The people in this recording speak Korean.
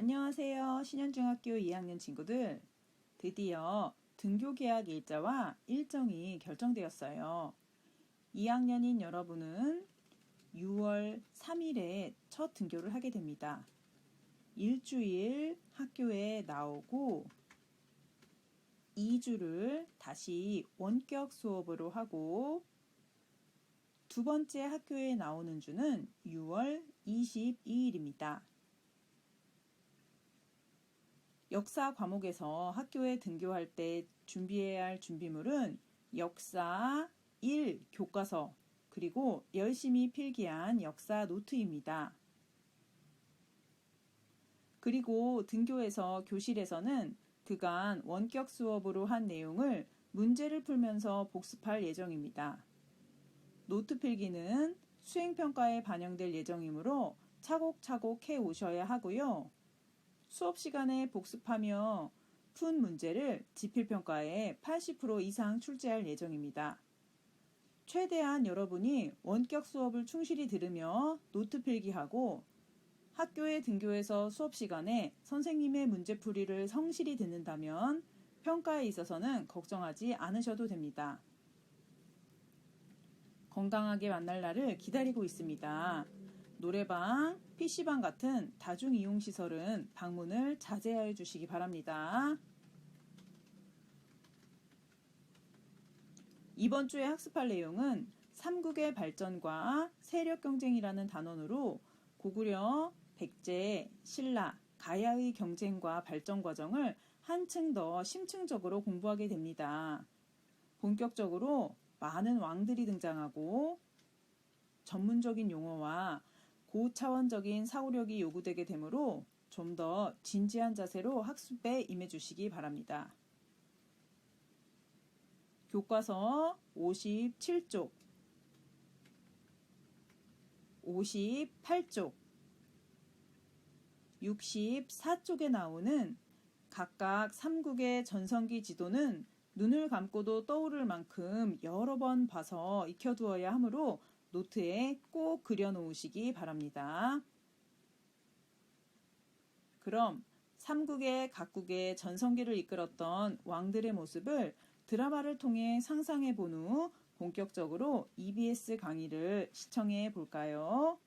안녕하세요. 신현중학교 2학년 친구들. 드디어 등교 계약 일자와 일정이 결정되었어요. 2학년인 여러분은 6월 3일에 첫 등교를 하게 됩니다. 일주일 학교에 나오고 2주를 다시 원격 수업으로 하고 두 번째 학교에 나오는 주는 6월 22일입니다. 역사 과목에서 학교에 등교할 때 준비해야 할 준비물은 역사 1 교과서 그리고 열심히 필기한 역사 노트입니다. 그리고 등교해서 교실에서는 그간 원격 수업으로 한 내용을 문제를 풀면서 복습할 예정입니다. 노트 필기는 수행평가에 반영될 예정이므로 차곡차곡 해 오셔야 하고요. 수업 시간에 복습하며 푼 문제를 지필평가에 80% 이상 출제할 예정입니다. 최대한 여러분이 원격 수업을 충실히 들으며 노트 필기하고 학교에 등교해서 수업 시간에 선생님의 문제풀이를 성실히 듣는다면 평가에 있어서는 걱정하지 않으셔도 됩니다. 건강하게 만날 날을 기다리고 있습니다. 노래방, PC방 같은 다중이용시설은 방문을 자제하여 주시기 바랍니다. 이번 주에 학습할 내용은 삼국의 발전과 세력 경쟁이라는 단원으로 고구려, 백제, 신라, 가야의 경쟁과 발전 과정을 한층 더 심층적으로 공부하게 됩니다. 본격적으로 많은 왕들이 등장하고 전문적인 용어와 고차원적인 사고력이 요구되게 되므로 좀 더 진지한 자세로 학습에 임해 주시기 바랍니다. 교과서 57쪽, 58쪽, 64쪽에 나오는 각각 3국의 전성기 지도는 눈을 감고도 떠오를 만큼 여러 번 봐서 익혀두어야 하므로 노트에 꼭 그려놓으시기 바랍니다. 그럼 삼국의 각국의 전성기를 이끌었던 왕들의 모습을 드라마를 통해 상상해 본 후 본격적으로 EBS 강의를 시청해 볼까요?